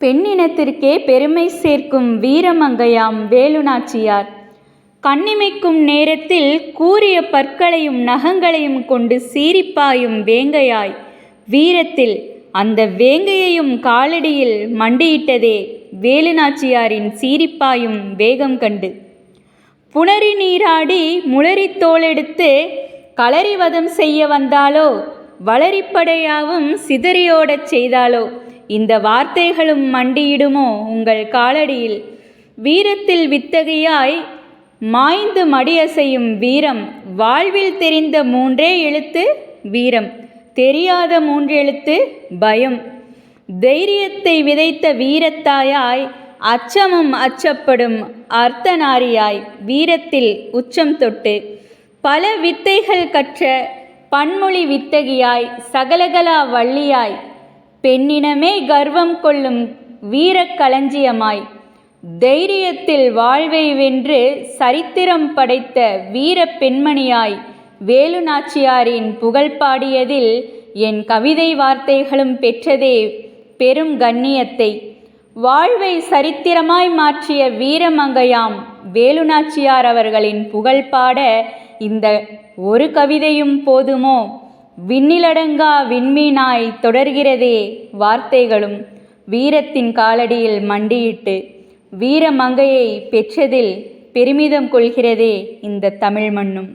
பெண்ணினத்திற்கே பெருமை சேர்க்கும் வீரமங்கையாம் வேலுநாச்சியார். கண்ணிமைக்கும் நேரத்தில் கூரிய பற்களையும் நகங்களையும் கொண்டு சீரிப்பாயும் வேங்கையாய். வீரத்தில் அந்த வேங்கையையும் காலடியில் மண்டியிட்டதே வேலுநாச்சியாரின் சீரிப்பாயும் வேகம் கண்டு. புணரி நீராடி முளரி தோளெடுத்து களறிவதம் செய்ய வந்தாலோ வளரிப்படையாவும் சிதறியோடச் செய்தாலோ இந்த வார்த்தைகளும் மண்டியிடுமோ உங்கள் காலடியில்? வீரத்தில் வித்தகையாய் மாய்ந்து மடியசையும் வீரம் வாழ்வில் தெரிந்த மூன்றே எழுத்து வீரம் தெரியாத மூன்றெழுத்து பயம். தைரியத்தை விதைத்த வீரத்தாயாய் அச்சமும் அச்சப்படும் அர்த்தநாரியாய் வீரத்தில் உச்சம் தொட்டு பல வித்தைகள் கற்ற பன்மொழி வித்தகியாய் சகலகலா வள்ளியாய் பெண்ணினமே கர்வம் கொள்ளும் வீரக் களஞ்சியமாய். தைரியத்தில் வாழ்வை வென்று சரித்திரம் படைத்த வீர பெண்மணியாய் வேலுநாச்சியாரின் புகழ் பாடியதில் என் கவிதை வார்த்தைகளும் பெற்றதே பெரும் கண்ணியத்தை. வாழ்வை சரித்திரமாய் மாற்றிய வீரமங்கையாம் வேலுநாச்சியார் அவர்களின் புகழ் பாட இந்த ஒரு கவிதையும் போதுமோ? விண்ணிலடங்கா விண்மீனாய் தொடர்கிறதே வார்த்தைகளும். வீரத்தின் காலடியில் மண்டியிட்டு வீரமங்கையை பெற்றதில் பெருமிதம் கொள்கிறதே இந்த தமிழ் மண்ணும்.